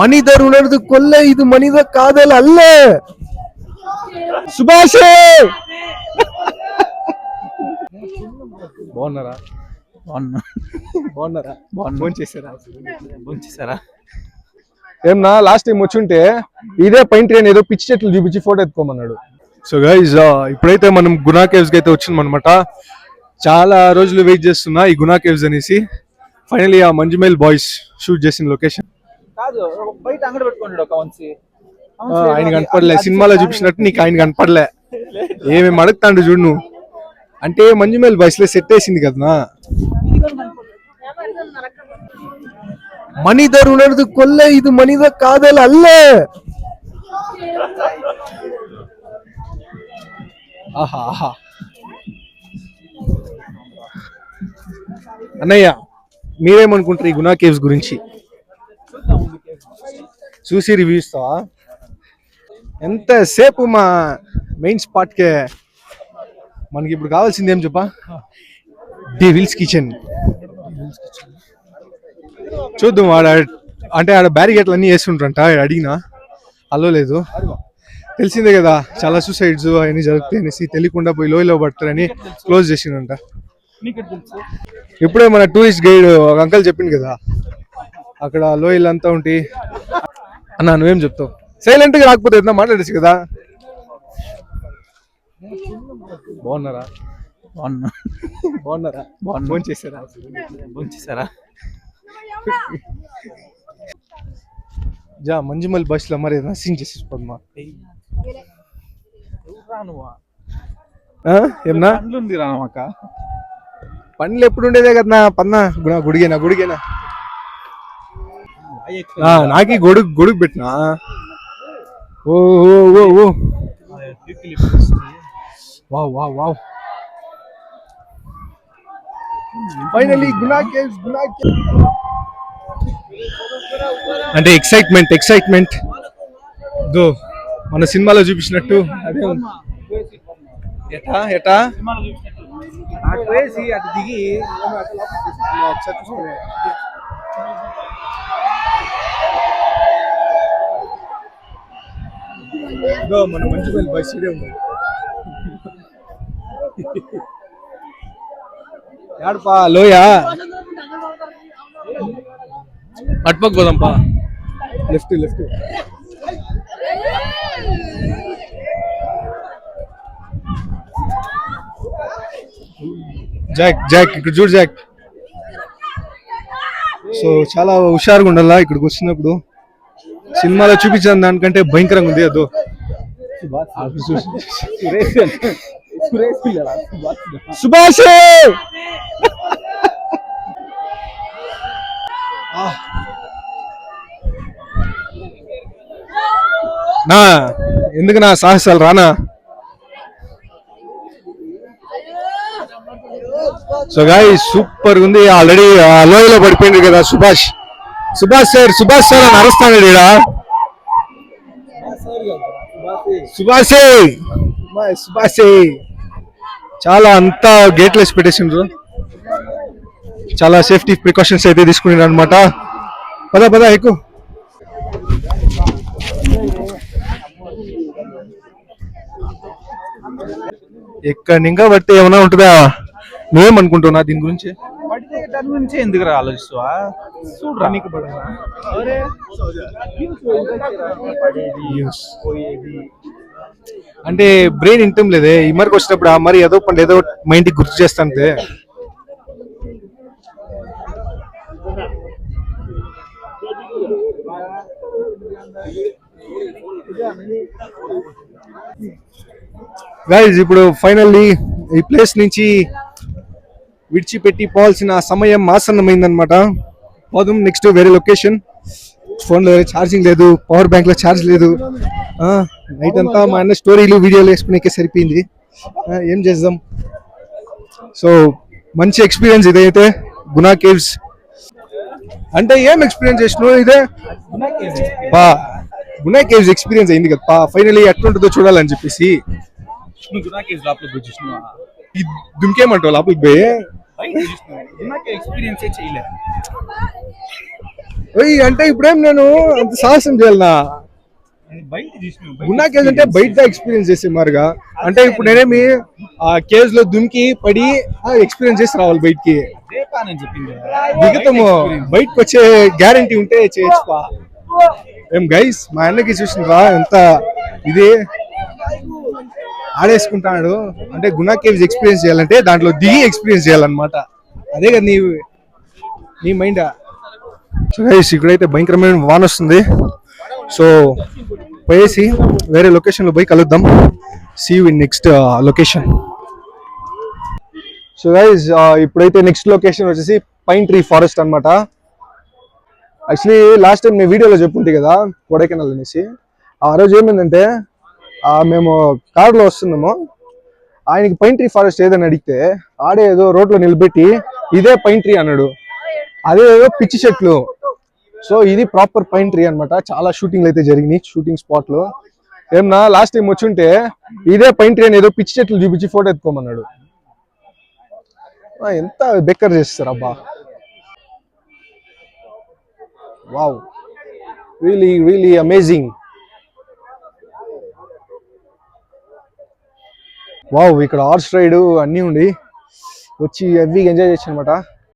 மனிதர் உணர்ந்து கொல்ல இது மனித காதல் அல்ல సుభాషే బాగున్నారా బాగున్నా బాగున్నారా బాగున్నా ఫోన్ చేశారా భోంచేసారా ఏమన్నా లాస్ట్ టైం వచ్చుంటే ఇదే పైన ట్రైన్ ఏదో పిచ్చి చెట్లు చూపించి ఫోటో ఎత్తుకోమన్నాడు సో గైజ్ ఇప్పుడైతే మనం గునా కేవ్స్ కి అయితే వచ్చినాం అనమాట చాలా రోజులు వెయిట్ చేస్తున్నా ఈ గునా కేవ్స్ అనేసి ఫైనలీ ఆ మంజుమేల్ బాయ్స్ షూట్ చేసిన లొకేషన్ కాదు బయట అంగడి పెట్టుకోండి ఒక వంశీ ఆయన కనపడలే సినిమాలో చూపించినట్టు నీకు ఆయన కనపడలే ఏమేమి అడుగుతాండు చూడు నువ్వు అంటే మంజుమేల్ బాయ్స్ లో సెట్ వేసింది కదా மனிதர் உணர்ந்து கொல்ல இது மனித காதல் அல்ல ఆహా ఆహా అన్నయ్య మీరేమనుకుంటారు ఈ గునా కేవ్స్ గురించి చూసి రివ్యూ ఇస్తావా? ఎంతసేపు మా మెయిన్ స్పాట్కే మనకి ఇప్పుడు కావాల్సింది ఏం చెప్పా డేవిల్స్ కిచెన్ చూద్దాం ఆడ అంటే ఆడ బ్యారిగేట్లు అన్నీ వేస్తుంటారంట ఆడ అడిగినా. అలో లేదు. తెలిసిందే కదా చాలా సూసైడ్స్ అవన్నీ జరుగుతాయి అనేసి తెలియకుండా పోయి లోయలో పడతారని క్లోజ్ చేసిందంట ఇప్పుడే మన టూరిస్ట్ గైడ్ ఒక అంకల్ చెప్పింది కదా అక్కడ లోయలు అంతా ఉంటే అన్న నువ్వేం చెప్తావు? సైలెంట్గా రాకపోతే ఎంత మాట్లాడచ్చు కదా? బాగున్నారా? బాగున్నా. బాగున్నారా? బాగున్నా. ఫోన్ చేశారా? భోంచేసారా జా మంజుమల్ బస్లో మరి నర్సింగ్ చేసి పద్మా? ఏమన్నా? పండ్లు ఉంది ఎప్పుడు ఉండేదే కదా పన్న గుడిగేనా గుడిగేనా? నాకి గొడుగు గొడుగు పెట్టినా ఓ ఓ ఓ ఓ wow wow wow finally Guna caves Guna అంటే ఎక్సైట్మెంట్ ఎక్సైట్మెంట్ దో మన సినిమాలో చూపించినట్టు అదే. ఎటా ఎటా వేసి అటు దిగి ఇదో మన మంచి పల్లి బస్ ఇదే ఉంది. యాడపా లోయా? అటుపక్క పోదాంపా. లెఫ్ట్ లెఫ్ట్ జాక్ జాక్ ఇక్కడ చూడు జాక్ సో చాలా హుషారుగా ఉండాలా ఇక్కడికి వచ్చినప్పుడు? సినిమాలో చూపించిన దానికంటే భయంకరంగా ఉంది అదో. సుభాష్! నా ఎందుకు నా సాహసాలు రానా? సో గాయ సూపర్ ఉంది. ఆల్రెడీ లోయలో పడిపోయింది కదా సుభాష్. సుభాష్ సార్ సుభాష్ సార్ అని అరుస్తాడు ఈడ. సుభాషే. మా సుభాషే. చాలా అంతా గేట్లెస్ పెట్టేసిండ్రు. చాలా సేఫ్టీ ప్రికాషన్స్ అయితే తీసుకున్నారు అనమాట పద పద ఎక్కువ ఎక్కడ ఇంకా పడితే ఏమైనా ఉంటుందా? నువ్వేమనుకుంటున్నా దీని గురించి. పడితే దాని గురించి ఎందుకు రా ఆలోచిస్తావా? చూడరా. నీకు అంటే బ్రెయిన్ ఇంటం లేదే. ఈ మరికి వచ్చినప్పుడు ఆ మరి ఏదో పండు ఏదో మైండ్ గుర్తు చేస్తాంటే గైజ్ ఇప్పుడు ఫైనల్లీ ఈ ప్లేస్ నుంచి విడిచిపెట్టి పోవాల్సిన సమయం ఆసన్నమైందనమాట పోదాం నెక్స్ట్ వేరే లొకేషన్ ఫోన్లో ఛార్జింగ్ లేదు పవర్ బ్యాంక్లో ఛార్జ్ లేదు. నైట్ అంతా మా అన్న స్టోరీలు వీడియోలు వేసుకునేకే సరిపోయింది. ఏం చేద్దాం? సో మంచి ఎక్స్పీరియన్స్ ఇదైతే గునా కేవ్స్ అంటే ఏం ఎక్స్పీరియన్స్ చేసినావు ఇదే? బా గునా కేవ్స్ ఎక్స్పీరియన్స్ అయింది కదా. ఫైనలీ ఎట్లుంటుందో చూడాలని చెప్పేసి. నువ్వు గుణాకేజ్ లోపలికి పోయి ఎక్స్పీరియన్స్ ఓయ్ అంటే ఇప్పుడేం నేను అంత సాహసం చేయాలనా? బయట గున్నా కేవ్స్ అంటే బయట ఎక్స్పీరియన్స్ చేసి మారుగా. అంటే ఇప్పుడు నేనేమి ఆ కేవ్స్లో దుమ్కి పడి ఎక్స్పీరియన్స్ చేసి రావాలి బయటికి. మిగతాము బయటకు వచ్చే గ్యారంటీ ఉంటే చేయొచ్చు ఏం గైస్ మా అన్నకి చూసినరా ఎంత ఇది ఆడేసుకుంటాడు. అంటే గున్నా కేవ్స్ ఎక్స్పీరియన్స్ చేయాలంటే దాంట్లో దిగి ఎక్స్పీరియన్స్ చేయాలన్నమాట. అదే కదా నీ నీ మైండ్ సో గైస్ ఇక్కడైతే భయంకరమైన వాన వస్తుంది. సో పోయేసి వేరే లొకేషన్లో పోయి కలుద్దాం. See in next location so guys ఇప్పుడైతే నెక్స్ట్ లొకేషన్ వచ్చేసి పైన్ ట్రీ ఫారెస్ట్ అన్నమాట. యాక్చువల్లీ లాస్ట్ టైం నేను వీడియోలో చెప్పుంటే కదా కొడైకెనాల్ అనేసి. ఆ రోజు ఏమైందంటే మేము కారులో వస్తున్నాము. ఆయనకి పైన్ ట్రీ ఫారెస్ట్ ఏదని అడిగితే ఆడే ఏదో రోడ్లో నిలబెట్టి ఇదే పైన్ ట్రీ అన్నాడు. అదే ఏదో పిచ్చి చెట్లు. సో ఇది ప్రాపర్ పైన్ ట్రీ అన్నమాట. చాలా షూటింగ్లు అయితే జరిగినాయి షూటింగ్ స్పాట్లో. ఏమన్నా లాస్ట్ టైం వచ్చుంటే ఇదే పైన్ ట్రీ అని ఏదో పిచ్చి చెట్లు చూపించి ఫోటో ఎత్తుకోమన్నాడు. ఎంత బెక్కర్ చేస్తారు అబ్బా. Wow really really amazing wow ఇక్కడ హార్స్ రైడ్ అన్నీ ఉండి వచ్చి అవి ఎంజాయ్ చేయొచ్చు అనమాట